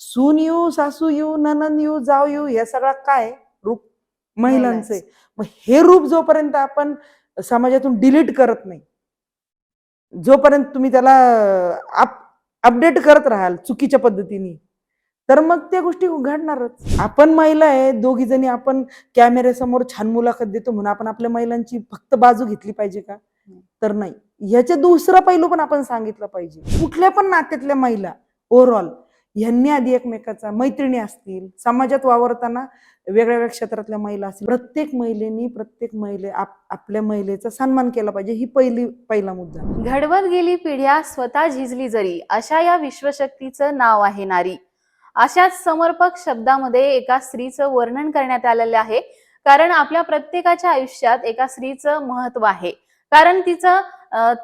सून येऊ सासू येऊ ननंद येऊ जाऊ येऊ हे सगळं काय? रूप महिलांचं. मग हे रूप जोपर्यंत आपण समाजातून डिलीट करत नाही जोपर्यंत तुम्ही त्याला अपडेट करत राहाल चुकीच्या पद्धतीने तर मग त्या गोष्टी घडणारच. आपण महिला आहे दोघी जणी आपण कॅमेऱ्यासमोर छान मुलाखत देतो म्हणून आपण आपल्या महिलांची फक्त बाजू घेतली पाहिजे का? तर नाही. ह्याचे दुसरा पैलू पण आपण सांगितलं पाहिजे. कुठल्या पण नात्यातल्या महिला ओव्हरऑल ह्यांनी आधी एकमेकाचा मैत्रिणी असतील समाजात वावरताना वेगळ्या वेगळ्या क्षेत्रातल्या महिला असतील प्रत्येक महिलेनी प्रत्येक महिले आप, आपल्या महिलेचा सन्मान केला पाहिजे ही पहिली पहिला मुद्दा. घडवत गेली पिढ्या स्वतः झिजली जरी अशा या विश्वशक्तीचं नाव आहे नारी. अशाच समर्पक शब्दामध्ये एका स्त्रीचं वर्णन करण्यात आलेलं आहे कारण आपल्या प्रत्येकाच्या आयुष्यात एका स्त्रीचं महत्त्व आहे. कारण तिचं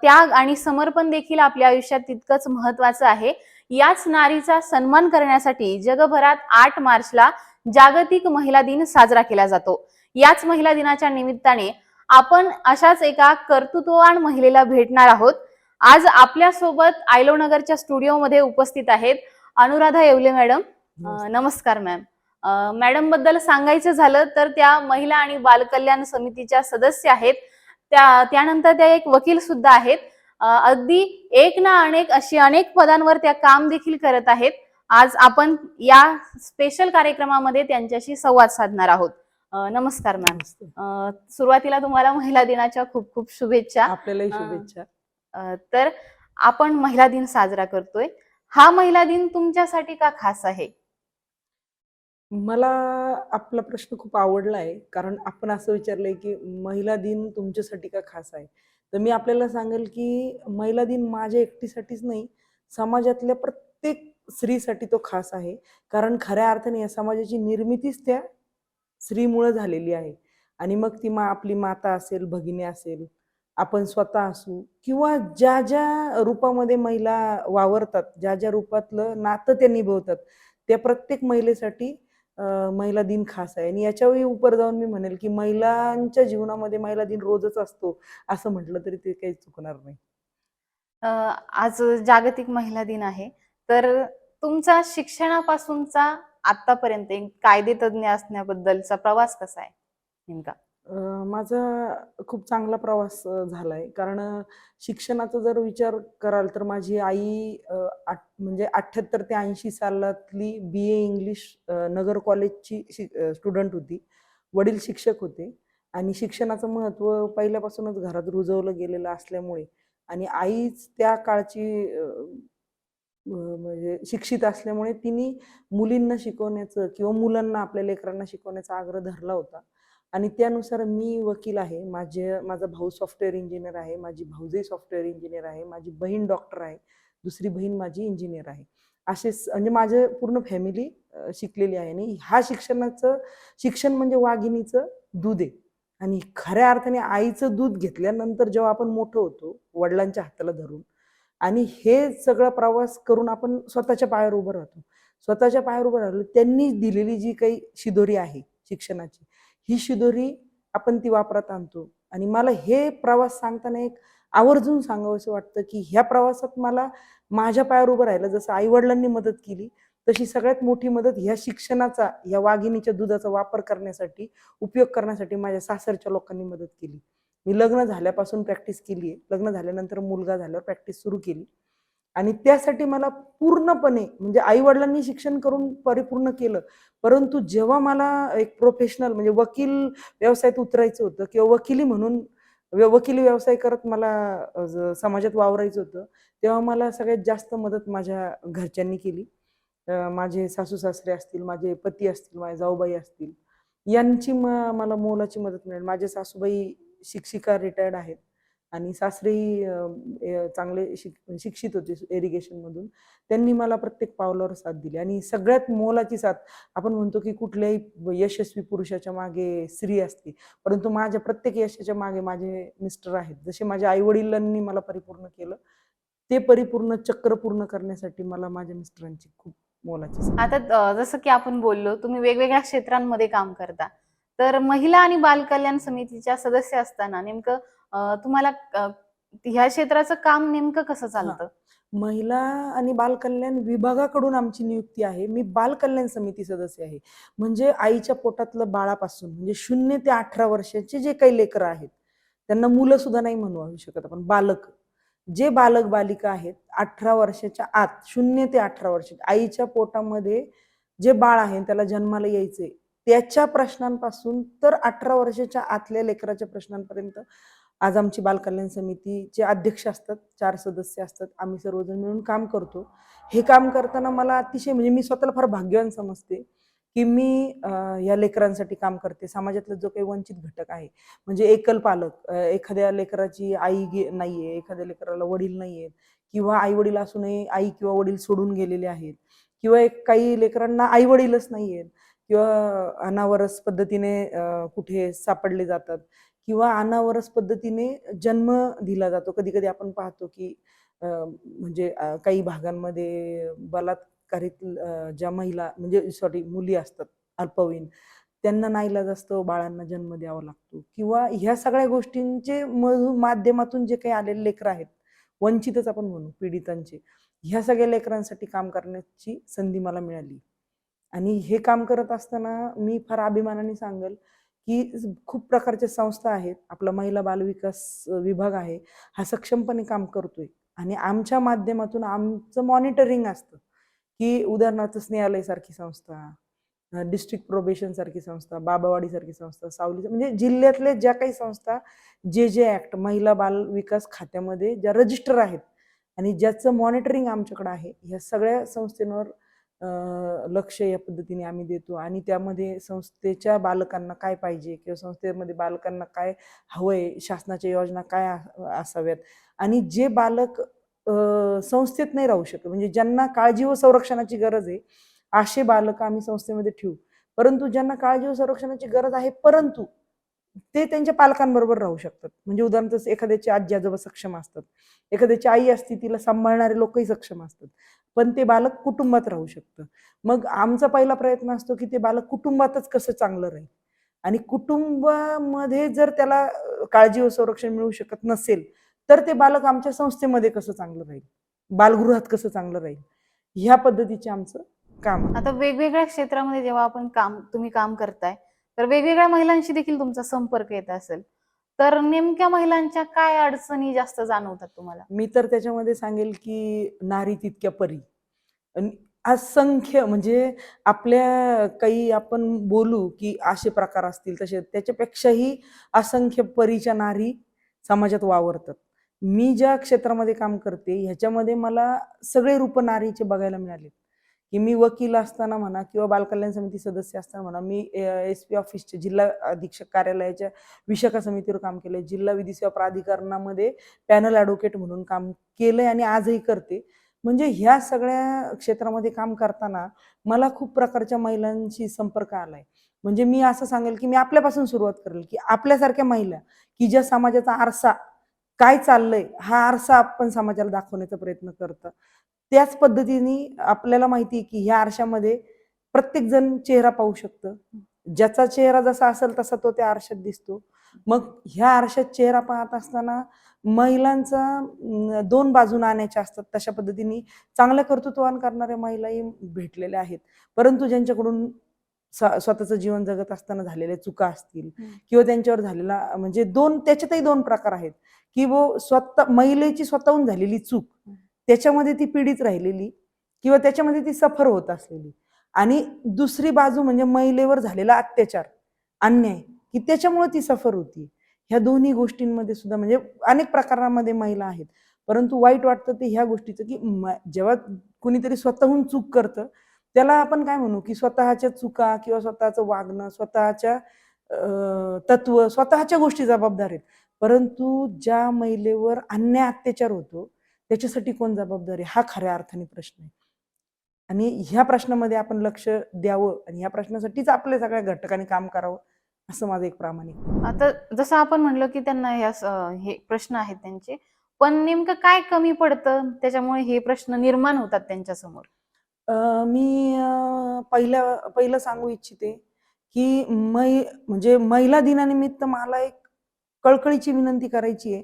त्याग आणि समर्पण देखील आपल्या आयुष्यात तितकंच महत्वाचं आहे. याच नारीचा सन्मान करण्यासाठी जगभरात आठ मार्चला जागतिक महिला दिन साजरा केला जातो. याच महिला दिनाच्या निमित्ताने आपण अशाच एका कर्तृत्ववान महिलेला भेटणार आहोत. आज आपल्यासोबत आयलो नगरच्या स्टुडिओमध्ये उपस्थित आहेत अनुराधा येवले मॅडम. नमस्कार. मॅम. मॅडमबद्दल सांगायचं झालं तर त्या महिला आणि बालकल्याण समितीच्या सदस्य आहेत. त्या त्यानंतर त्या एक वकील सुद्धा आहेत. अगदी एक ना अनेक अशी अनेक पदांवर त्या काम देखील करत आहेत. आज आपण या स्पेशल कार्यक्रमामध्ये त्यांच्याशी संवाद साधणार आहोत. नमस्कार मॅम सुरुवातीला तुम्हाला महिला दिनाच्या खूप खूप शुभेच्छा. आपल्यालाही. शुभेच्छा. तर आपण महिला दिन साजरा करतोय. हा महिला दिन तुमच्यासाठी का खास आहे? मला आपला प्रश्न खूप आवडला आहे कारण आपण असं विचारलंय की महिला दिन तुमच्यासाठी का खास आहे? तर मी आपल्याला सांगेल की महिला दिन माझ्या एकटीसाठीच नाही समाजातल्या प्रत्येक स्त्रीसाठी तो खास आहे. कारण खऱ्या अर्थाने या समाजाची निर्मितीच त्या स्त्रीमुळे झालेली आहे. आणि मग ती मा आपली माता असेल भगिनी असेल आपण स्वतः असू किंवा ज्या ज्या रूपामध्ये महिला वावरतात ज्या ज्या रूपातलं नातं त्या निभवतात त्या प्रत्येक महिलेसाठी महिला दिन खास आहे. आणि याच्यावेळी उपर जाऊन मी म्हणेल की महिलांच्या जीवनामध्ये महिला दिन रोजच असतो असं म्हटलं तरी ते काही चुकणार नाही. आज जागतिक महिला दिन आहे. तर तुमचा शिक्षणापासूनचा आतापर्यंत कायदे तज्ज्ञ असण्याबद्दलचा प्रवास कसा आहे नेमका? माझा खूप चांगला प्रवास झाला आहे कारण शिक्षणाचा जर विचार कराल तर माझी आई आठ म्हणजे अठ्ठ्याहत्तर ते ऐंशी सालातली बी ए इंग्लिश नगर कॉलेजची स्टुडंट होती. वडील शिक्षक होते. आणि शिक्षणाचं महत्त्व पहिल्यापासूनच घरात रुजवलं गेलेलं असल्यामुळे आणि आईच त्या काळची म्हणजे शिक्षित असल्यामुळे तिने मुलींना शिकवण्याचं किंवा मुलांना आपल्या लेकरांना शिकवण्याचा आग्रह धरला होता. आणि त्यानुसार मी वकील आहे. माझे माझा भाऊ सॉफ्टवेअर इंजिनियर आहे. माझी भाऊजही सॉफ्टवेअर इंजिनियर आहे. माझी बहीण डॉक्टर आहे. दुसरी बहीण माझी इंजिनियर आहे. असे स- म्हणजे माझे पूर्ण फॅमिली शिकलेली आहे. आणि हा शिक्षणाचं शिक्षण म्हणजे वाघिणीचं दूध आहे. आणि खऱ्या अर्थाने आईचं दूध घेतल्यानंतर जेव्हा आपण मोठं होतो वडिलांच्या हाताला धरून आणि हे सगळा प्रवास करून आपण स्वतःच्या पायावर उभं राहतो. स्वतःच्या पायावर उभं राहिलो त्यांनी दिलेली जी काही शिदोरी आहे शिक्षणाची ही शिदोरी आपण ती वापरात आणतो. आणि मला हे प्रवास सांगताना एक आवर्जून सांगावंसं वाटतं की ह्या प्रवासात मला माझ्या पायावर उभं राहिलं जसं आई वडिलांनी मदत केली तशी सगळ्यात मोठी मदत ह्या शिक्षणाचा ह्या वाघिणीच्या दुधाचा वापर करण्यासाठी उपयोग करण्यासाठी माझ्या सासरच्या लोकांनी मदत केली. मी लग्न झाल्यापासून प्रॅक्टिस केली आहे लग्न झाल्यानंतर मुलगा झाल्यावर प्रॅक्टिस सुरू केली. आणि त्यासाठी मला पूर्णपणे म्हणजे आई वडिलांनी शिक्षण करून परिपूर्ण केलं. परंतु जेव्हा मला एक प्रोफेशनल म्हणजे वकील व्यवसायात उतरायचं होतं किंवा वकिली म्हणून व्य- वकिली व्यवसाय करत मला समाजात वावरायचं होतं तेव्हा मला सगळ्यात जास्त मदत माझ्या घरच्यांनी केली. माझे सासू सासरे असतील माझे पती असतील माझे जाऊबाई असतील यांची म मला मोलाची मदत मिळेल. माझे सासूबाई शिक्षिका रिटायर्ड आहेत. आणि सासरेही चांगले शिक शिक्षित होते एरिगेशनमधून त्यांनी मला प्रत्येक पावलावर साथ दिली. आणि सगळ्यात मोलाची साथ आपण म्हणतो की कुठल्याही यशस्वी पुरुषाच्या मागे स्त्री असते. परंतु माझ्या प्रत्येक यशाच्या मागे माझे मिस्टर आहेत. जसे माझ्या आई वडिलांनी मला परिपूर्ण केलं ते परिपूर्ण चक्र पूर्ण करण्यासाठी मला माझ्या मिस्टरांची खूप मोलाची आता जसं की आपण बोललो तुम्ही वेगवेगळ्या क्षेत्रांमध्ये काम करता. तर महिला आणि बालकल्याण समितीच्या सदस्य असताना नेमकं तुम्हाला ह्या क्षेत्राचं काम नेमकं कसं चालतं? महिला आणि बालकल्याण विभागाकडून आमची नियुक्ती आहे. मी बालकल्याण समिती सदस्य आहे. म्हणजे आईच्या पोटातलं बाळापासून म्हणजे शून्य ते अठरा वर्षाचे जे काही लेकरं आहेत त्यांना मुलं सुद्धा नाही म्हणू शकत आपण बालक. जे बालक बालिका आहेत अठरा वर्षाच्या आत शून्य ते अठरा वर्ष आईच्या पोटामध्ये जे बाळ आहे त्याला जन्माला यायचे त्याच्या प्रश्नांपासून तर अठरा वर्षाच्या आतल्या लेकराच्या प्रश्नांपर्यंत आज आमची बालकल्याण समितीचे अध्यक्ष असतात चार सदस्य असतात आम्ही सर्वजण मिळून काम करतो. हे काम करताना मला अतिशय म्हणजे मी स्वतःला फार भाग्यवान समजते की मी या लेकरांसाठी काम करते. समाजातला जो काही वंचित घटक आहे म्हणजे एकल पालक एखाद्या लेकराची आई गे नाहीये एखाद्या लेकराला वडील नाहीयेत किंवा आई वडील असूनही आई किंवा वडील सोडून गेलेले आहेत किंवा एक काही लेकरांना आई वडीलच नाहीयेत किंवा अनावरस पद्धतीने कुठे सापडले जातात. किंवा अनावरस पद्धतीने जन्म दिला जातो. कधी कधी आपण पाहतो की म्हणजे काही भागांमध्ये बलात्कारित ज्या महिला म्हणजे सॉरी मुली असतात अल्पवयीन त्यांना नाईलाज असतो बाळांना जन्म द्यावा लागतो. किंवा ह्या सगळ्या गोष्टींचे मधू- माध्यमातून जे काही आलेले लेकरं आहेत वंचितच आपण म्हणू पीडितांचे ह्या सगळ्या लेकरांसाठी काम करण्याची संधी मला मिळाली. आणि हे काम करत असताना मी फार अभिमानाने सांगेल की खूप प्रकारच्या संस्था आहेत. आपला महिला बालविकास विभाग आहे. हा सक्षमपणे काम करतोय. आणि आमच्या माध्यमातून आमचं मॉनिटरिंग असतं. की उदाहरणार्थ स्नेहालय सारखी संस्था डिस्ट्रिक्ट प्रोबेशन सारखी संस्था बाबावाडी सारखी संस्था सावली म्हणजे जिल्ह्यातल्या ज्या काही संस्था जे जे ऍक्ट महिला बाल विकास खात्यामध्ये ज्या रजिस्टर आहेत आणि ज्याचं मॉनिटरिंग आमच्याकडे आहे ह्या सगळ्या संस्थेवर लक्ष या पद्धतीने आम्ही देतो. आणि त्यामध्ये संस्थेच्या बालकांना काय पाहिजे किंवा संस्थेमध्ये बालकांना काय हवंय शासनाच्या योजना काय असाव्यात? आणि जे बालक संस्थेत नाही राहू शकत म्हणजे ज्यांना काळजी व संरक्षणाची गरज आहे असे बालक आम्ही संस्थेमध्ये ठेवू. परंतु ज्यांना काळजी व संरक्षणाची गरज आहे परंतु ते त्यांच्या पालकांबरोबर राहू शकतात. म्हणजे उदाहरणार्थ एखाद्याची आजी आजोबा सक्षम असतात. एखाद्याची आई असते तिला सांभाळणारे लोकही सक्षम असतात. पण ते बालक कुटुंबात राहू शकतं. मग आमचा पहिला प्रयत्न असतो की ते बालक कुटुंबातच कसं चांगलं राहील. आणि कुटुंबामध्ये जर त्याला काळजी व संरक्षण मिळू शकत नसेल तर ते बालक आमच्या संस्थेमध्ये कसं चांगलं राहील? बालगृहात कसं चांगलं राहील? ह्या पद्धतीचे आमचं काम आता वेगवेगळ्या क्षेत्रामध्ये जेव्हा आपण काम तुम्ही काम करताय तर वेगवेगळ्या महिलांशी देखील तुमचा संपर्क येत असेल. तर नेमक्या महिलांच्या काय अडचणी जास्त जाणवतात तुम्हाला? मी तर त्याच्यामध्ये सांगेल की नारी तितक्या परी. असंख्य म्हणजे आपल्या काही आपण बोलू की असे प्रकार असतील तसे त्याच्यापेक्षाही असंख्य परीच्या नारी समाजात वावरतात. मी ज्या क्षेत्रामध्ये काम करते ह्याच्यामध्ये मला सगळे रूप नारीचे बघायला मिळाले की मी वकील असताना म्हणा किंवा बालकल्याण समिती सदस्य असताना म्हणा मी एस पी ऑफिसच्या जिल्हा अधीक्षक कार्यालयाच्या विशाखा समितीवर काम केलंय. जिल्हा विधी सेवा प्राधिकरणामध्ये पॅनल ॲडव्होकेट म्हणून काम केलंय आणि आजही करते. म्हणजे ह्या सगळ्या क्षेत्रामध्ये काम करताना मला खूप प्रकारच्या महिलांशी संपर्क आलाय. म्हणजे मी असं सांगेल की मी आपल्यापासून सुरुवात करेल की आपल्यासारख्या महिला की ज्या समाजाचा आरसा काय चाललंय हा आरसा आपण समाजाला दाखवण्याचा प्रयत्न करतं. त्याच पद्धतीने आपल्याला माहिती आहे की ह्या आरशामध्ये प्रत्येक जण चेहरा पाहू शकतं. ज्याचा चेहरा जसा असेल तसा तो त्या आरशात दिसतो. मग ह्या आरशात चेहरा पाहत असताना महिलांचा दोन बाजू नाण्याच्या असतात. तशा पद्धतीने चांगल्या कर्तृत्वान करणाऱ्या महिलाही भेटलेल्या आहेत. परंतु ज्यांच्याकडून स्वतःचं जीवन जगत असताना झालेल्या चुका असतील. किंवा त्यांच्यावर झालेला म्हणजे दोन त्याच्यातही दोन प्रकार आहेत. की वो स्वतः महिलेची स्वतःहून झालेली चूक. त्याच्यामध्ये ती पीडित राहिलेली किंवा त्याच्यामध्ये ती सफर होत असलेली. आणि दुसरी बाजू म्हणजे महिलेवर झालेला अत्याचार अन्याय की त्याच्यामुळे ती सफर होती. ह्या दोन्ही गोष्टींमध्ये सुद्धा म्हणजे अनेक प्रकारामध्ये महिला आहेत. परंतु वाईट वाटतं ते ह्या गोष्टीचं की जेव्हा कुणीतरी स्वतःहून चूक करतं त्याला आपण काय म्हणू की स्वतःच्या चुका किंवा स्वतःचं वागणं स्वतःच्या तत्व स्वतःच्या गोष्टी जबाबदार आहेत. परंतु ज्या महिलेवर अन्याय अत्याचार होतो त्याच्यासाठी कोण जबाबदार आहे? हा खऱ्या अर्थाने प्रश्न आहे. आणि ह्या प्रश्नामध्ये आपण लक्ष द्यावं आणि ह्या प्रश्नासाठीच आपल्या सगळ्या घटकांनी काम करावं असं माझं एक प्रामाणिक. आता जसं आपण म्हणलं की त्यांना हे प्रश्न आहेत त्यांचे पण नेमकं काय कमी पडतं? त्याच्यामुळे हे प्रश्न निर्माण होतात त्यांच्यासमोर. मी पहिल्या पहिलं सांगू इच्छिते की मै म्हणजे महिला दिनानिमित्त मला एक कळकळीची विनंती करायची आहे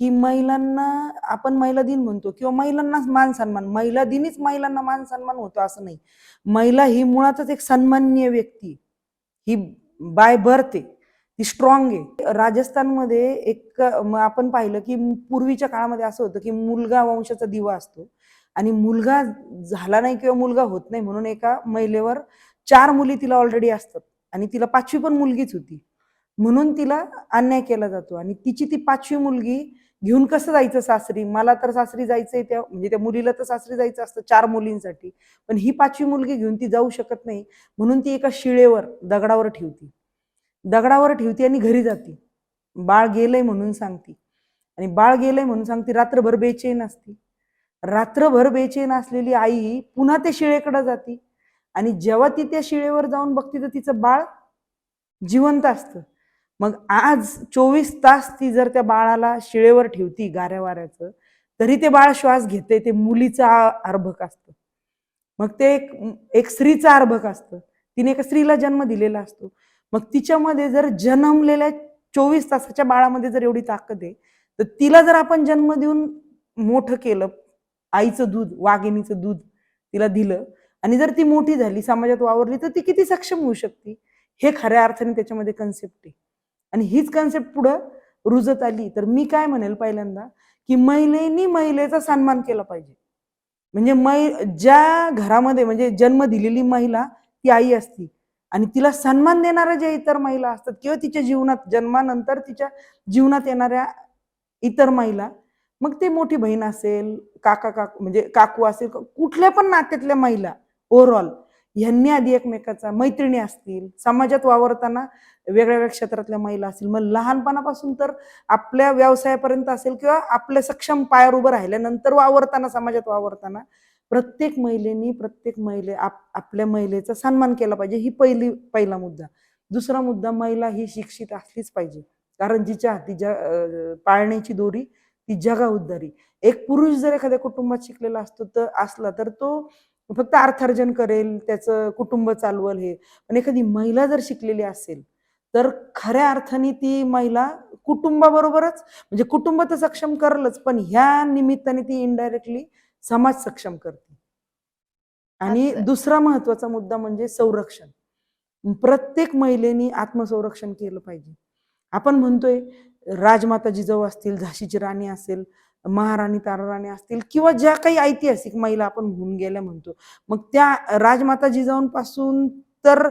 की महिलांना आपण महिला दिन म्हणतो किंवा महिलांनाच मान सन्मान महिला दिनीच महिलांना मान सन्मान होतो असं नाही. महिला ही मुळातच एक सन्माननीय व्यक्ती. ही बाय बर्थ आहे. ती स्ट्रॉंग आहे. राजस्थानमध्ये एक आपण पाहिलं की पूर्वीच्या काळामध्ये असं होतं की मुलगा वंशाचा दिवा असतो आणि मुलगा झाला नाही किंवा मुलगा होत नाही म्हणून एका महिलेवर चार मुली तिला ऑलरेडी असतात आणि तिला पाचवी पण मुलगीच होती. म्हणून तिला अन्याय केला जातो. आणि तिची ती पाचवी मुलगी घेऊन कसं जायचं सासरी? मला तर सासरी जायचंय त्या म्हणजे त्या मुलीला तर सासरी जायचं असतं चार मुलींसाठी. पण ही पाचवी मुलगी घेऊन ती जाऊ शकत नाही. म्हणून ती एका शिळेवर दगडावर ठेवती. दगडावर ठेवती आणि घरी जाती. बाळ गेलंय म्हणून सांगती. आणि बाळ गेलंय म्हणून सांगती रात्रभर बेचैन असती. रात्रभर बेचैन असलेली आई पुन्हा त्या शिळेकडे जाती. आणि जेव्हा ती त्या शिळेवर जाऊन बघते तर तिचं बाळ जिवंत असतं. मग आज चोवीस तास ती जर त्या बाळाला शिळेवर ठेवती गाऱ्या वाऱ्याचं तरी ते बाळ श्वास घेते ते मुलीचं अर्भक असतं. मग ते एक एक स्त्रीचं अर्भक असतं. तिने एका स्त्रीला जन्म दिलेला असतो. मग तिच्यामध्ये जर जन्मलेल्या चोवीस तासाच्या बाळामध्ये जर एवढी ताकद आहे तर तिला जर आपण जन्म देऊन मोठं केलं आईचं दूध वाघिणीचं दूध तिला दिलं आणि जर ती मोठी झाली समाजात वावरली तर ती किती सक्षम होऊ शकते? हे खऱ्या अर्थाने त्याच्यामध्ये कन्सेप्ट आहे. आणि हीच कन्सेप्ट पुढं रुजत आली. तर मी काय म्हणेल पहिल्यांदा की महिलेनी महिलेचा सन्मान केला पाहिजे. म्हणजे मै ज्या घरामध्ये म्हणजे जन्म दिलेली महिला ती आई असती. आणि तिला सन्मान देणाऱ्या ज्या इतर महिला असतात किंवा तिच्या जीवनात जन्मानंतर तिच्या जीवनात येणाऱ्या इतर महिला मग ते मोठी बहीण असेल काका काकू म्हणजे काकू असेल कुठल्या पण नात्यातल्या महिला ओव्हरऑल ह्यांनी आधी एकमेकाचा मैत्रिणी असतील समाजात वावरताना वेगळ्या वेगळ्या क्षेत्रातल्या महिला असतील मग लहानपणापासून तर आपल्या व्यवसायापर्यंत असेल किंवा आपल्या सक्षम पायावर उभं राहिल्यानंतर वावरताना समाजात वावरताना प्रत्येक महिलेनी प्रत्येक महिले आप आपल्या महिलेचा सन्मान केला पाहिजे. ही पहिली पहिला मुद्दा. दुसरा मुद्दा महिला ही शिक्षित असलीच पाहिजे. कारण जिच्या हाती ज्या पाळण्याची दोरी ती जगा उद्धारी एक पुरुष जर एखाद्या कुटुंबात शिकलेला असतो तर असला तर तो फक्त अर्थार्जन करेल त्याचं कुटुंब चालवल हे. पण एखादी महिला जर शिकलेली असेल तर खऱ्या अर्थाने ती महिला कुटुंबाबरोबरच म्हणजे कुटुंब तर सक्षम करलच पण ह्या निमित्ताने ती इनडायरेक्टली समाज सक्षम करते. आणि. दुसरा महत्त्वाचा मुद्दा म्हणजे संरक्षण. प्रत्येक महिलेनी आत्मसंरक्षण केलं पाहिजे. आपण म्हणतोय राजमाता जिजाऊ असतील झाशीची राणी असेल महाराणी ताराराणी असतील किंवा ज्या काही ऐतिहासिक महिला आपण होऊन गेल्या म्हणतो मग त्या राजमाता जिजाऊंपासून तर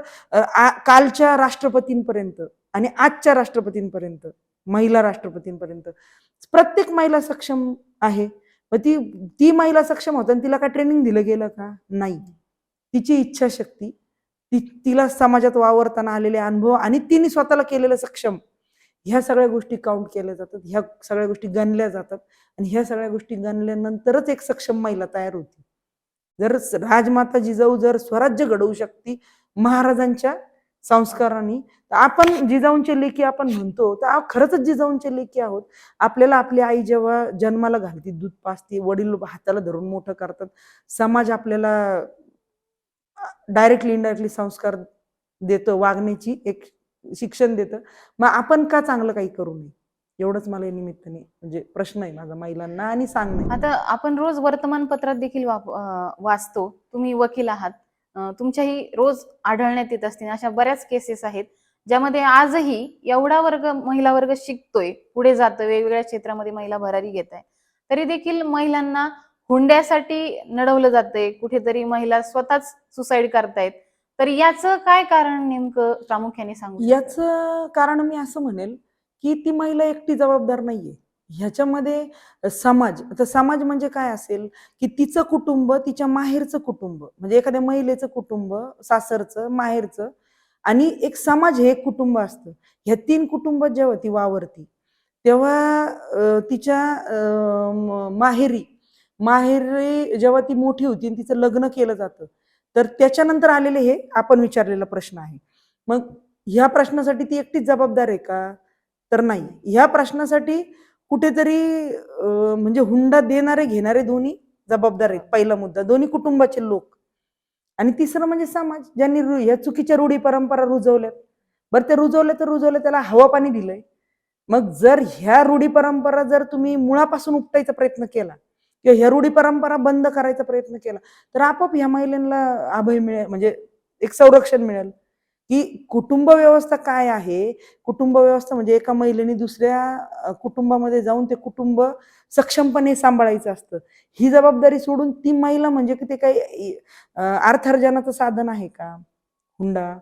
कालच्या राष्ट्रपतींपर्यंत आणि आजच्या राष्ट्रपतींपर्यंत महिला राष्ट्रपतींपर्यंत प्रत्येक महिला सक्षम आहे. मग ती ती महिला सक्षम होताना तिला काय ट्रेनिंग दिलं गेलं का? नाही. तिची इच्छाशक्ती ती तिला समाजात वावरताना आलेले अनुभव आणि तिने स्वतःला केलेलं सक्षम ह्या सगळ्या गोष्टी काउंट केल्या जातात ह्या सगळ्या गोष्टी गणल्या जातात आणि ह्या सगळ्या गोष्टी गणल्यानंतरच एक सक्षम महिला तयार होती. जर राजमाता जिजाऊ जर स्वराज्य घडवू शकते महाराजांच्या संस्कारांनी तर आपण जिजाऊंचे लेखी आपण म्हणतो तर खरंच जिजाऊंचे लेखी आहोत. आपल्याला आपली आई जेव्हा जन्माला घालते दूध पाजते वडील हाताला धरून मोठं करतात समाज आपल्याला डायरेक्टली इनडायरेक्टली संस्कार देतो वागण्याची एक शिक्षण देतं. मग आपण का चांगलं काही करू नये? एवढंच मला या निमित्ताने म्हणजे प्रश्न आहे माझा महिलांना आणि सांगणं. आता आपण रोज वर्तमानपत्रात देखील वाचतो. तुम्ही वकील आहात. तुमच्याही रोज आढळण्यात येत असतील. अशा बऱ्याच केसेस आहेत ज्यामध्ये आजही एवढा वर्ग महिला वर्ग शिकतोय पुढे जातोय वेगवेगळ्या क्षेत्रामध्ये महिला भरारी घेत आहे. तरी देखील महिलांना हुंड्यासाठी नडवलं जातंय. कुठेतरी महिला स्वतःच सुसाईड करतायत. तर याचं काय कारण नेमकं प्रामुख्याने सांगू याचं कारण मी असं म्हणेल की ती महिला एकटी जबाबदार नाहीये. ह्याच्यामध्ये समाज आता समाज म्हणजे काय असेल की तिचं कुटुंब तिच्या माहेरचं कुटुंब म्हणजे एखाद्या महिलेचं कुटुंब सासरचं माहेरचं आणि एक समाज हे एक कुटुंब असतं. ह्या तीन कुटुंब जेव्हा ती वावरती तेव्हा तिच्या माहेरी माहेरी जेव्हा ती मोठी होती आणि तिचं लग्न केलं जातं तर त्याच्यानंतर आलेले हे आपण विचारलेला प्रश्न आहे. मग ह्या प्रश्नासाठी ती एकटीच जबाबदार आहे का? तर नाही. ह्या प्रश्नासाठी कुठेतरी अं, म्हणजे हुंडा देणारे घेणारे दोन्ही जबाबदार आहेत पहिला मुद्दा. दोन्ही कुटुंबाचे लोक. आणि तिसरं म्हणजे समाज. ज्यांनी या चुकीच्या रूढी परंपरा रुजवल्यात. बरं ते रुजवलं तर रुजवलं त्याला हवा पाणी दिलंय. मग जर ह्या रूढी परंपरा जर तुम्ही मुळापासून उपटायचा प्रयत्न केला किंवा ह्या रूढी परंपरा बंद करायचा प्रयत्न केला तर आपोआप ह्या महिलांना अभय मिळेल म्हणजे एक संरक्षण मिळेल. की कुटुंब व्यवस्था काय आहे? कुटुंब व्यवस्था म्हणजे एका महिलेने दुसऱ्या कुटुंबामध्ये जाऊन ते कुटुंब सक्षमपणे सांभाळायचं असतं. ही जबाबदारी सोडून ती महिला म्हणजे की ते काही अर्थार्जनाचं साधन आहे का? हुंडा.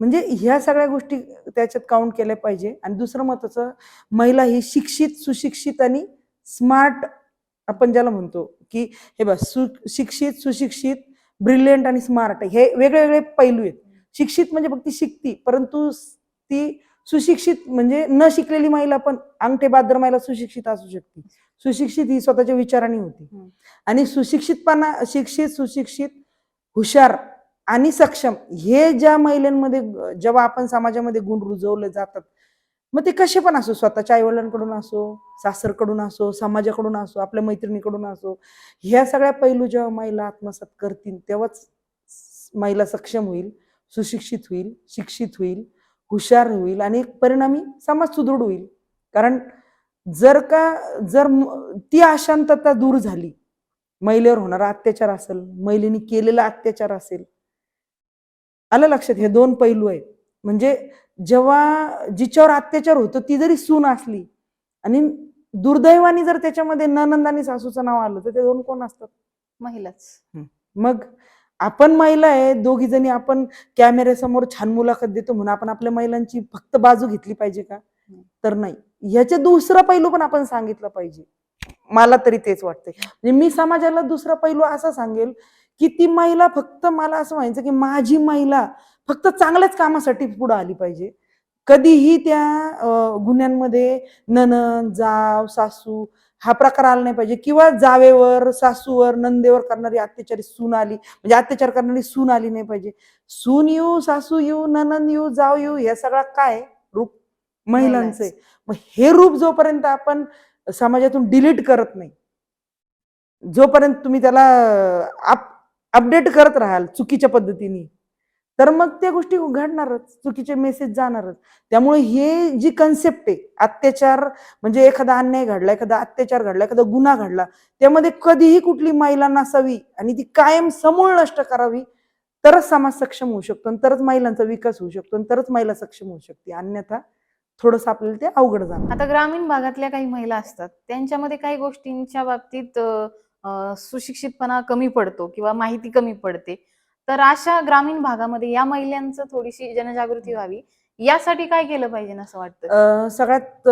म्हणजे ह्या सगळ्या गोष्टी त्याच्यात काउंट केल्या पाहिजे. आणि दुसरं महत्वाचं महिला ही शिक्षित सुशिक्षित आणि स्मार्ट आपण ज्याला म्हणतो की हे सु शिक्षित सुशिक्षित ब्रिलियंट आणि स्मार्ट हे वेगळे वेगळे पैलू आहेत. शिक्षित म्हणजे फक्त शिकती परंतु ती सुशिक्षित म्हणजे न शिकलेली महिला पण अंगठे बादर महिला सुशिक्षित असू शकते. सुशिक्षित ही स्वतःच्या विचाराने होती. आणि सुशिक्षितपणा शिक्षित सुशिक्षित हुशार आणि सक्षम हे ज्या महिलांमध्ये जेव्हा आपण समाजामध्ये गुण रुजवले जातात मग ते कसे पण असो स्वतःच्या आईवडिलांकडून असो सासरकडून असो समाजाकडून असो आपल्या मैत्रिणीकडून असो ह्या सगळ्या पैलू जेव्हा महिला आत्मसात करतील तेव्हाच महिला सक्षम होईल सुशिक्षित होईल शिक्षित होईल हुशार होईल आणि परिणामी समाज सुदृढ होईल. कारण जर का जर ती अशांतता दूर झाली महिलेवर होणारा अत्याचार असेल महिलेने केलेला अत्याचार असेल आलं लक्षात? हे दोन पैलू आहेत. म्हणजे जेव्हा जिच्यावर अत्याचार होतो ती जरी सून असली आणि दुर्दैवाने जर त्याच्यामध्ये ननंद आणि सासूचं नाव आलं तर ते दोन कोण असतात? महिलाच. मग आपण महिला आहे दोघी जणी आपण कॅमेऱ्यासमोर छान मुलाखत देतो म्हणून आपण आपल्या महिलांची फक्त बाजू घेतली पाहिजे का. तर नाही. ह्याचे दुसरा पैलू पण आपण सांगितलं पाहिजे. मला तरी तेच वाटतंय. म्हणजे मी समाजाला दुसरा पैलू असा सांगेल की ती महिला फक्त मला असं म्हणायचं की माझी महिला फक्त चांगल्याच कामासाठी पुढे आली पाहिजे. कधीही त्या गुन्ह्यांमध्ये ननन जाव सासू हा प्रकार आला नाही पाहिजे किंवा जावेवर सासूवर नंदेवर करणारी अत्याचारी सून आली म्हणजे अत्याचार करणारी सून आली नाही पाहिजे. सून येऊ सासू येऊ ननन येऊ जाव येऊ हे सगळं काय रूप महिलांचं. मग हे रूप जोपर्यंत आपण समाजातून डिलीट करत नाही जोपर्यंत तुम्ही त्याला अपडेट करत राहाल चुकीच्या पद्धतीने तर मग त्या गोष्टी घडणारच चुकीचे मेसेज जाणारच. त्यामुळे हे जी कन्सेप्ट आहे अत्याचार म्हणजे एखादा अन्याय घडला एखादा अत्याचार घडला एखादा गुन्हा घडला त्यामध्ये कधीही कुठली महिला नसावी आणि ती कायम समूळ नष्ट करावी तरच समाज सक्षम होऊ शकतो आणि तरच महिलांचा विकास होऊ शकतो आणि तरच महिला सक्षम होऊ शकते. अन्यथा थोडस आपल्याला ते अवघड जाणार. आता ग्रामीण भागातल्या काही महिला असतात त्यांच्यामध्ये काही गोष्टींच्या बाबतीत सुशिक्षितपणा कमी पडतो किंवा माहिती कमी पडते. तर अशा ग्रामीण भागामध्ये या महिलांचं थोडीशी जनजागृती व्हावी यासाठी काय केलं पाहिजे असं वाटतं? सगळ्यात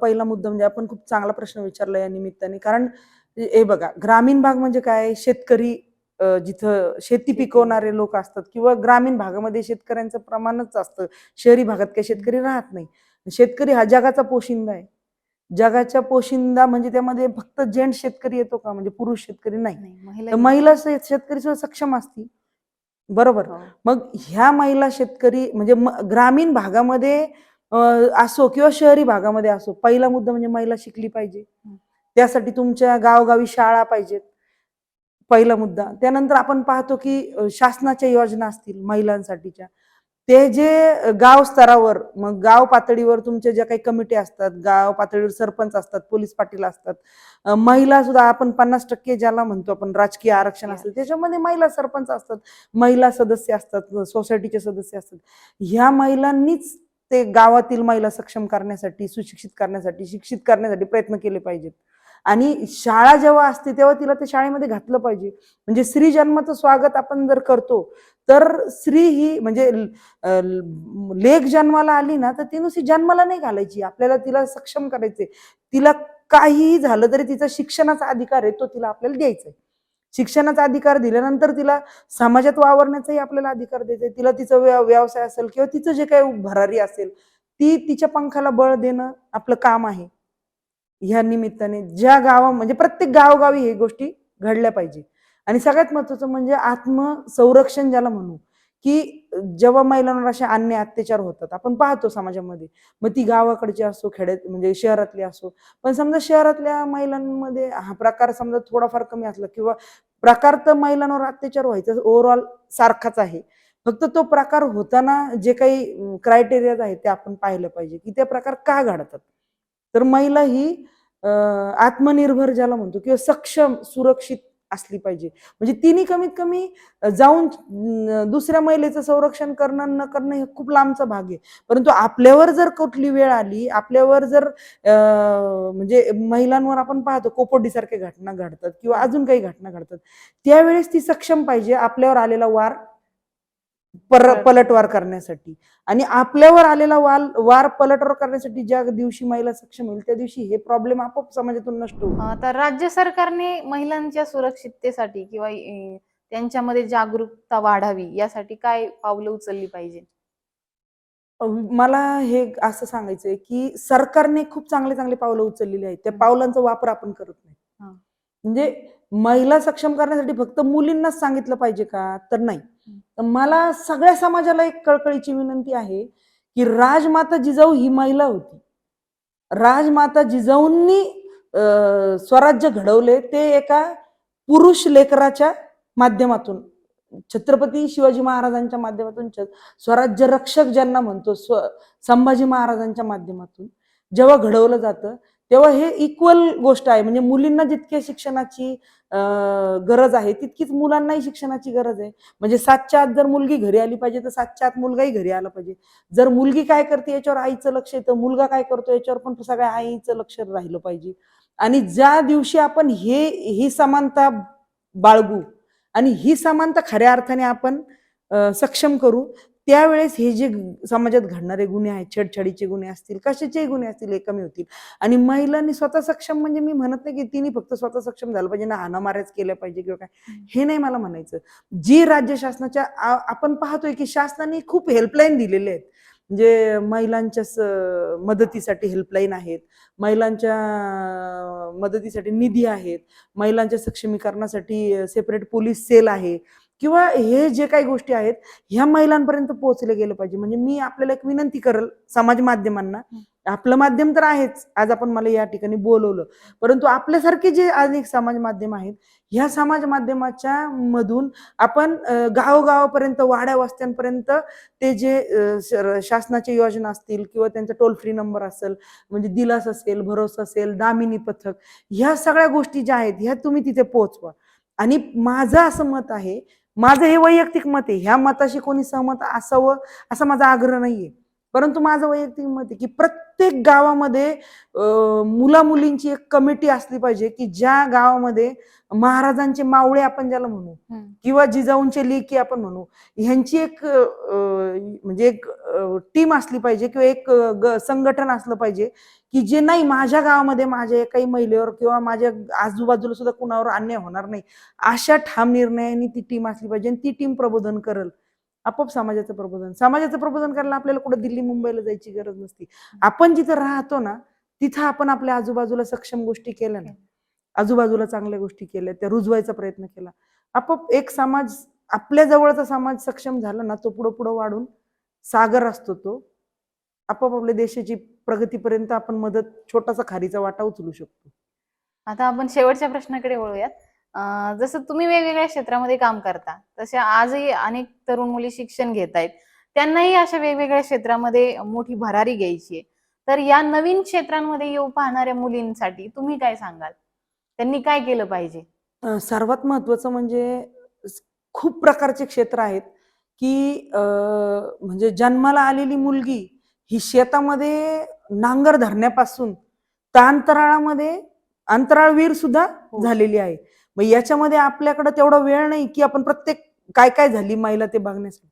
पहिला मुद्दा म्हणजे आपण खूप चांगला प्रश्न विचारला या निमित्ताने. कारण हे बघा ग्रामीण भाग म्हणजे काय? शेतकरी जिथं शेती पिकवणारे लोक असतात किंवा ग्रामीण भागामध्ये शेतकऱ्यांचं प्रमाणच असतं. शहरी भागात काही शेतकरी राहत नाही. शेतकरी हा जगाचा पोशिंदा आहे. जगाच्या पोशिंदा म्हणजे त्यामध्ये फक्त जेंट शेतकरी येतो का? म्हणजे पुरुष शेतकरी नाही. महिला शेतकरी सुद्धा सक्षम असती बरोबर. हो. मग ह्या महिला शेतकरी म्हणजे ग्रामीण भागामध्ये असो किंवा शहरी भागामध्ये असो पहिला मुद्दा म्हणजे महिला शिकली पाहिजे. त्यासाठी तुमच्या गावोगावी शाळा पाहिजेत. पहिला मुद्दा. त्यानंतर आपण पाहतो की शासनाच्या योजना असतील महिलांसाठीच्या. ते जे गाव स्तरावर मग गाव पातळीवर तुमच्या ज्या काही कमिटी असतात गाव पातळीवर सरपंच असतात पोलीस पाटील असतात महिला सुद्धा आपण पन्नास टक्के ज्याला म्हणतो आपण राजकीय आरक्षण असेल त्याच्यामध्ये महिला सरपंच असतात महिला सदस्य असतात सोसायटीचे सदस्य असतात. ह्या महिलांनीच ते गावातील महिला सक्षम करण्यासाठी सुशिक्षित करण्यासाठी शिक्षित करण्यासाठी प्रयत्न केले पाहिजेत. आणि शाळा जेव्हा असते तेव्हा तिला ते शाळेमध्ये घातलं पाहिजे. म्हणजे स्त्री जन्माचं स्वागत आपण जर करतो तर स्त्री ही म्हणजे लेख जन्माला आली ना तर ती नुसती जन्माला नाही घालायची. आपल्याला तिला सक्षम करायचे तिला काहीही झालं तरी तिचा शिक्षणाचा अधिकार आहे तो तिला आपल्याला द्यायचा आहे शिक्षणाचा अधिकार दिल्यानंतर तिला समाजात वावरण्याचाही आपल्याला अधिकार द्यायचा तिला तिचं व्या व्यवसाय असेल किंवा तिचं जे काही भरारी असेल ती तिच्या पंखाला बळ देणं आपलं काम आहे. ह्या निमित्ताने ज्या गावा म्हणजे प्रत्येक गावोगावी हे गोष्टी घडल्या पाहिजे. आणि सगळ्यात महत्वाचं म्हणजे आत्मसंरक्षण ज्याला म्हणू की जेव्हा महिलांवर असे अन्य अत्याचार होतात आपण पाहतो समाजामध्ये. मग ती गावाकडची असो खेड्यात म्हणजे शहरातली असो. पण समजा शहरातल्या महिलांमध्ये हा प्रकार समजा थोडाफार कमी असला किंवा प्रकार तर महिलांवर अत्याचार व्हायचा ओव्हरऑल सारखाच आहे. फक्त तो प्रकार होताना जे काही क्रायटेरिया आहेत ते आपण पाहिलं पाहिजे की ते प्रकार का घडतात? तर महिला ही आत्मनिर्भर ज्याला म्हणतो किंवा सक्षम सुरक्षित असली पाहिजे. म्हणजे तिने कमीत कमी जाऊन दुसऱ्या महिलेचं संरक्षण करणं न करणं हे खूप लांबचा भाग आहे. परंतु आपल्यावर जर कुठली वेळ आली आपल्यावर जर अं, म्हणजे महिलांवर आपण पाहतो कोपोडीसारख्या घटना घडतात किंवा अजून काही घटना घडतात त्यावेळेस ती सक्षम पाहिजे आपल्यावर आलेला वार पर. पलटवार करण्यासाठी. आणि आपल्यावर आलेला वाल वार पलटवार करण्यासाठी ज्या दिवशी महिला सक्षम होईल त्या दिवशी हे प्रॉब्लेम आपोआप समाजातून नष्ट होईल. तर राज्य सरकारने महिलांच्या सुरक्षिततेसाठी किंवा त्यांच्यामध्ये जागरूकता वाढावी यासाठी काय पावलं उचलली पाहिजे? मला हे असं सांगायचंय की सरकारने खूप चांगले चांगले पावलं उचललेली आहेत. त्या. पावलांचा वापर आपण करत नाही. म्हणजे महिला सक्षम करण्यासाठी फक्त मुलींनाच सांगितलं पाहिजे का? तर नाही. तर मला सगळ्या समाजाला एक कळकळीची विनंती आहे की राजमाता जिजाऊ ही महिला होती. राजमाता जिजाऊंनी स्वराज्य घडवले. ते एका पुरुष लेकराच्या माध्यमातून छत्रपती शिवाजी महाराजांच्या माध्यमातून स्वराज्य रक्षक ज्यांना म्हणतो स्व संभाजी महाराजांच्या माध्यमातून जेव्हा घडवलं जातं तेव्हा हे इक्वल गोष्ट आहे. म्हणजे मुलींना जितक्या शिक्षणाची गरज आहे तितकीच मुलांनाही शिक्षणाची गरज आहे. म्हणजे सातच्या आत जर मुलगी घरी आली पाहिजे तर सातच्या आत मुलगाही घरी आला पाहिजे. जर मुलगी काय करते याच्यावर आईचं लक्ष येतं मुलगा काय करतो याच्यावर पण सगळ्या आईचं लक्ष राहिलं पाहिजे. आणि ज्या दिवशी आपण हे ही समानता बाळगू आणि ही समानता खऱ्या अर्थाने आपण सक्षम करू त्यावेळेस हे जे समाजात घडणारे गुन्हे आहेत छेडछाडीचे गुन्हे असतील कशाचेही गुन्हे असतील हे कमी होतील. आणि महिलांनी स्वतः सक्षम म्हणजे मी म्हणत नाही की तिने फक्त स्वतः सक्षम झालं पाहिजे ना हाणामाऱ्याच केल्या पाहिजे किंवा काय. हे नाही मला म्हणायचं. जी राज्य शासनाच्या आपण पाहतोय की शासनाने खूप हेल्पलाईन दिलेले आहेत. म्हणजे महिलांच्या मदतीसाठी हेल्पलाईन आहेत. महिलांच्या मदतीसाठी निधी आहेत. महिलांच्या सक्षमीकरणासाठी सेपरेट पोलीस सेल आहे. किंवा हे जे काही गोष्टी आहेत ह्या महिलांपर्यंत पोहोचले गेले पाहिजे. म्हणजे मी आपल्याला एक विनंती करेल समाज माध्यमांना. आपलं माध्यम तर आहेच. आज आपण मला या ठिकाणी बोलवलं. परंतु आपल्यासारखे जे अनेक समाज माध्यम आहेत ह्या समाज माध्यमाच्या मधून आपण गावोगावापर्यंत वाड्या वस्त्यांपर्यंत ते जे शासनाच्या योजना असतील किंवा त्यांचा टोल फ्री नंबर असेल म्हणजे दिलास असेल भरोसा असेल दामिनी पथक ह्या सगळ्या गोष्टी ज्या आहेत ह्या तुम्ही तिथे पोहोचवा. आणि माझं असं मत आहे माझं हे वैयक्तिक मत आहे. ह्या मताशी कोणी सहमत असावं असा माझा आग्रह नाहीये. परंतु माझं वैयक्तिक मत आहे की प्रत्येक गावामध्ये मुला मुलींची एक कमिटी असली पाहिजे की ज्या गावामध्ये महाराजांचे मावळे आपण ज्याला म्हणू. किंवा जिजाऊंचे लेकी आपण म्हणू ह्यांची एक म्हणजे एक टीम असली पाहिजे किंवा एक संघटन असलं पाहिजे की जे नाही माझ्या गावामध्ये माझ्या एकाही महिलेवर किंवा माझ्या आजूबाजूला सुद्धा कुणावर अन्याय होणार नाही अशा ठाम निर्णयांनी ती टीम असली पाहिजे आणि ती टीम प्रबोधन करल आपोआप समाजाचं प्रबोधन. समाजाचं प्रबोधन करायला आपल्याला कुठे दिल्ली मुंबईला जायची गरज नसती. आपण जिथं राहतो ना तिथं आपण आपल्या आजूबाजूला सक्षम गोष्टी केल्या ना. आजूबाजूला चांगल्या गोष्टी केल्या त्या रुजवायचा प्रयत्न केला. आपोआप एक समाज आपल्या जवळचा समाज सक्षम झाला ना तो पुढं पुढं वाढून सागर असतो तो. आपोआप आपल्या देशाची प्रगतीपर्यंत आपण मदत छोटासा खारीचा वाटा उचलू शकतो. आता आपण शेवटच्या प्रश्नाकडे वळूयात. जसं तुम्ही वेगवेगळ्या क्षेत्रामध्ये काम करता तसे आजही अनेक तरुण मुली शिक्षण घेत आहेत त्यांनाही अशा वेगवेगळ्या क्षेत्रामध्ये मोठी भरारी घ्यायची आहे. तर या नवीन क्षेत्रांमध्ये येऊ पाहणाऱ्या मुलींसाठी तुम्ही काय सांगाल? त्यांनी काय केलं पाहिजे? सर्वात महत्वाचं म्हणजे खूप प्रकारचे क्षेत्र आहेत की अं, म्हणजे जन्माला आलेली मुलगी ही शेतामध्ये नांगर धरण्यापासून तर अंतराळामध्ये अंतराळवीर सुद्धा हो. झालेली आहे. मग याच्यामध्ये आपल्याकडे तेवढा वेळ नाही की आपण प्रत्येक काय काय झाली महिला ते बघण्यासाठी.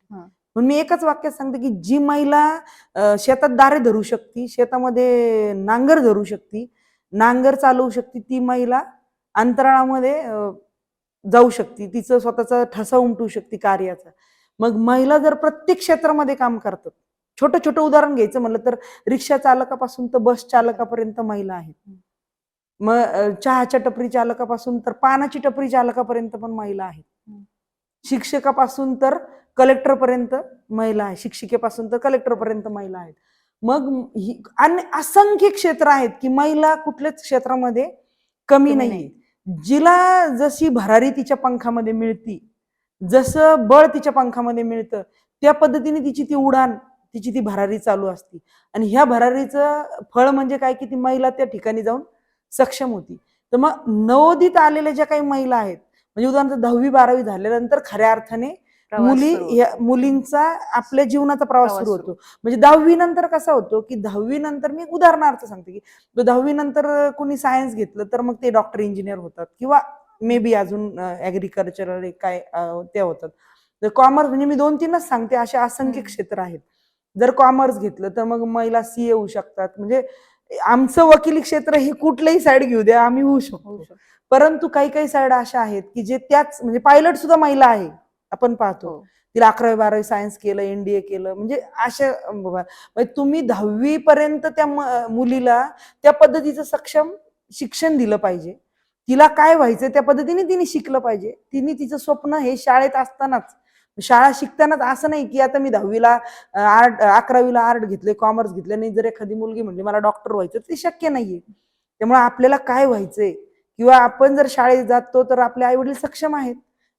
म्हणून मी एकच वाक्यात सांगते की जी महिला शेतात दारे धरू शकते शेतामध्ये नांगर धरू शकते नांगर चालवू शकते ती महिला अंतराळामध्ये जाऊ शकते तिचं स्वतःचा ठसा उमटू शकते कार्याचा. मग महिला जर प्रत्येक क्षेत्रामध्ये काम करतात छोटं छोटं उदाहरण घ्यायचं म्हणलं तर रिक्षा चालकापासून तर बस चालकापर्यंत महिला आहेत. मग चहाच्या टपरी चालकापासून तर पानाची टपरी चालकापर्यंत पण महिला आहेत. शिक्षकापासून तर कलेक्टर पर्यंत महिला आहे शिक्षिकेपासून तर कलेक्टर पर्यंत महिला आहेत. मग ही आणि असंख्य क्षेत्र आहेत की महिला कुठल्याच क्षेत्रामध्ये कमी कमी नाही जिला जशी भरारी तिच्या पंखामध्ये मिळती जसं बळ तिच्या पंखामध्ये मिळतं त्या पद्धतीने तिची ती उडान तिची ती भरारी चालू असती. आणि ह्या भरारीचं फळ म्हणजे काय की ती महिला त्या ठिकाणी जाऊन सक्षम होती. तर मग नवोदित आलेल्या ज्या काही महिला आहेत म्हणजे उदाहरणार्थ दहावी बारावी झाल्यानंतर खऱ्या अर्थाने मुली मुलींचा आपल्या जीवनाचा प्रवास सुरू. होतो. म्हणजे दहावी नंतर कसा होतो की दहावी नंतर मी उदाहरणार्थ सांगते की दहावी नंतर कोणी सायन्स घेतलं तर मग ते डॉक्टर इंजिनियर होतात किंवा मे बी अजून ऍग्रिकल्चरल काय ते होतात. तर कॉमर्स म्हणजे मी दोन तीनच सांगते असे असंख्य. क्षेत्र आहेत. जर कॉमर्स घेतलं तर मग महिला सीए होऊ शकतात. म्हणजे आमचं वकिली क्षेत्र हे कुठलंही साईड घेऊ द्या आम्ही होऊ शकतो. परंतु काही काही साईड अशा आहेत की जे त्याच म्हणजे पायलट सुद्धा महिला आहे आपण पाहतो हो. तिला अकरावी बारावी सायन्स केलं एनडीए केलं म्हणजे अशा म्हणजे तुम्ही दहावी पर्यंत त्या मुलीला त्या पद्धतीचं सक्षम शिक्षण दिलं पाहिजे तिला काय व्हायचं त्या पद्धतीने तिने शिकलं पाहिजे तिने तिचं स्वप्न हे शाळेत असतानाच शाळा शिकतानाच असं नाही की आता मी दहावीला आर्ट अकरावीला आर्ट घेतले कॉमर्स घेतले नाही जर एखादी मुलगी म्हणली मला डॉक्टर व्हायचं ते शक्य नाहीये. त्यामुळे आपल्याला काय व्हायचंय? किंवा आपण जर शाळेत जातो तर आपले आई वडील सक्षम आहेत.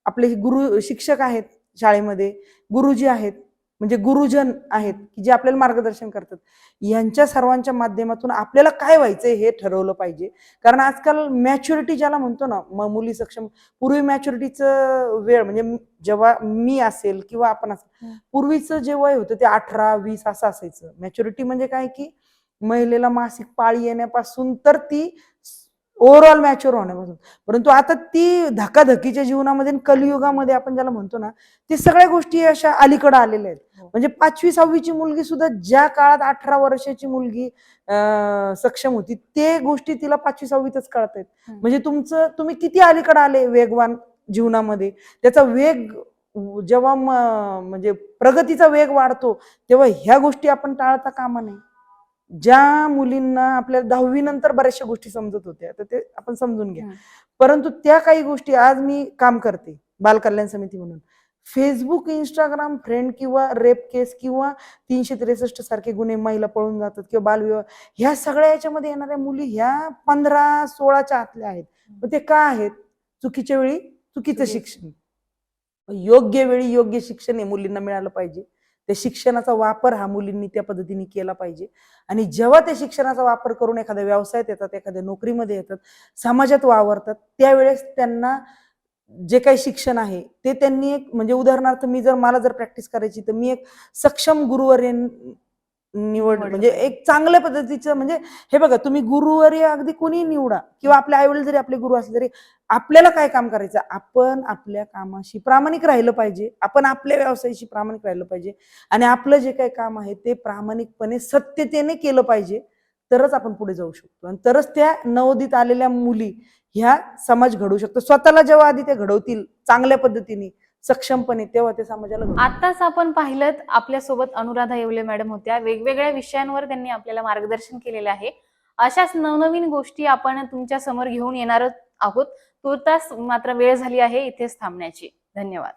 आपले गुरु शिक्षक आहेत शाळेमध्ये गुरुजी आहेत. म्हणजे गुरुजन आहेत की जे आपल्याला मार्गदर्शन करतात. यांच्या सर्वांच्या माध्यमातून आपल्याला काय व्हायचंय हे ठरवलं पाहिजे. कारण आजकाल मॅच्युरिटी ज्याला म्हणतो ना म- मुली सक्षम पूर्वी मॅच्युरिटीचं वेळ म्हणजे जेव्हा मी असेल किंवा आपण असेल. पूर्वीचं जे वय होतं ते अठरा वीस असं असायचं. मॅच्युरिटी म्हणजे काय की महिलेला मासिक पाळी येण्यापासून तर ती ओव्हरऑल मॅच्युअर होण्यापासून. परंतु आता ती धकाधकीच्या जीवनामध्ये कलियुगामध्ये आपण ज्याला म्हणतो ना ते सगळ्या गोष्टी अशा अलीकडे आलेल्या आहेत. हो. म्हणजे पाचवी सहावीची मुलगी सुद्धा ज्या काळात अठरा वर्षाची मुलगी सक्षम होती ते गोष्टी तिला पाचवी सहावीतच कळत आहेत. म्हणजे तुमचं तुम्ही किती अलीकडे आले वेगवान जीवनामध्ये? त्याचा वेग जेव्हा म्हणजे प्रगतीचा वेग वाढतो तेव्हा ह्या गोष्टी आपण टाळता कामा नये. ज्या मुलींना आपल्या दहावी नंतर बऱ्याचशा गोष्टी समजत होत्या तर ते आपण समजून घ्या. परंतु त्या काही गोष्टी आज मी काम करते बाल कल्याण समिती म्हणून. फेसबुक इंस्टाग्राम फ्रेंड किंवा रेप केस किंवा तीनशे त्रेसष्ट सारखे गुन्हे महिला पळून जातात किंवा बालविवाह ह्या सगळ्या याच्यामध्ये येणाऱ्या मुली ह्या पंधरा सोळाच्या आतल्या आहेत. मग ते का आहेत? चुकीच्या वेळी चुकीचं. शिक्षण. योग्य वेळी योग्य शिक्षण हे मुलींना मिळालं पाहिजे. त्या शिक्षणाचा वापर हा मुलींनी त्या पद्धतीने केला पाहिजे. आणि जेव्हा त्या शिक्षणाचा वापर करून एखाद्या व्यवसायात येतात एखाद्या नोकरीमध्ये येतात समाजात वावरतात त्यावेळेस त्यांना जे काही शिक्षण आहे ते त्यांनी एक म्हणजे उदाहरणार्थ मी जर मला जर प्रॅक्टिस करायची तर मी एक सक्षम गुरुवर्य निवड म्हणजे. एक चांगल्या पद्धतीचं म्हणजे हे बघा तुम्ही गुरुवर्य अगदी कोणी निवडा किंवा आपले आईवडील जरी आपले गुरु असले तरी आपल्याला काय काम करायचं? आपण आपल्या कामाशी प्रामाणिक राहिलं पाहिजे. आपण आपल्या व्यवसायाशी प्रामाणिक राहिलं पाहिजे. आणि आपलं जे काही काम आहे ते प्रामाणिकपणे सत्यतेने केलं पाहिजे. तरच आपण पुढे जाऊ शकतो. आणि तरच त्या नवोदित आलेल्या मुली ह्या समाज घडवू शकतो. स्वतःला जेव्हा आधी ते घडवतील चांगल्या पद्धतीने सक्षमपणे तेव्हा ते समाजाला आताच आपण पाहिलं आपल्यासोबत अनुराधा येवले मॅडम होत्या. वेगवेगळ्या विषयांवर त्यांनी आपल्याला मार्गदर्शन केलेलं आहे. अशाच नवनवीन गोष्टी आपण तुमच्यासमोर घेऊन येणार आहोत. तुर्तास मात्र वेळ झाली आहे इथेच थांबण्याची. धन्यवाद.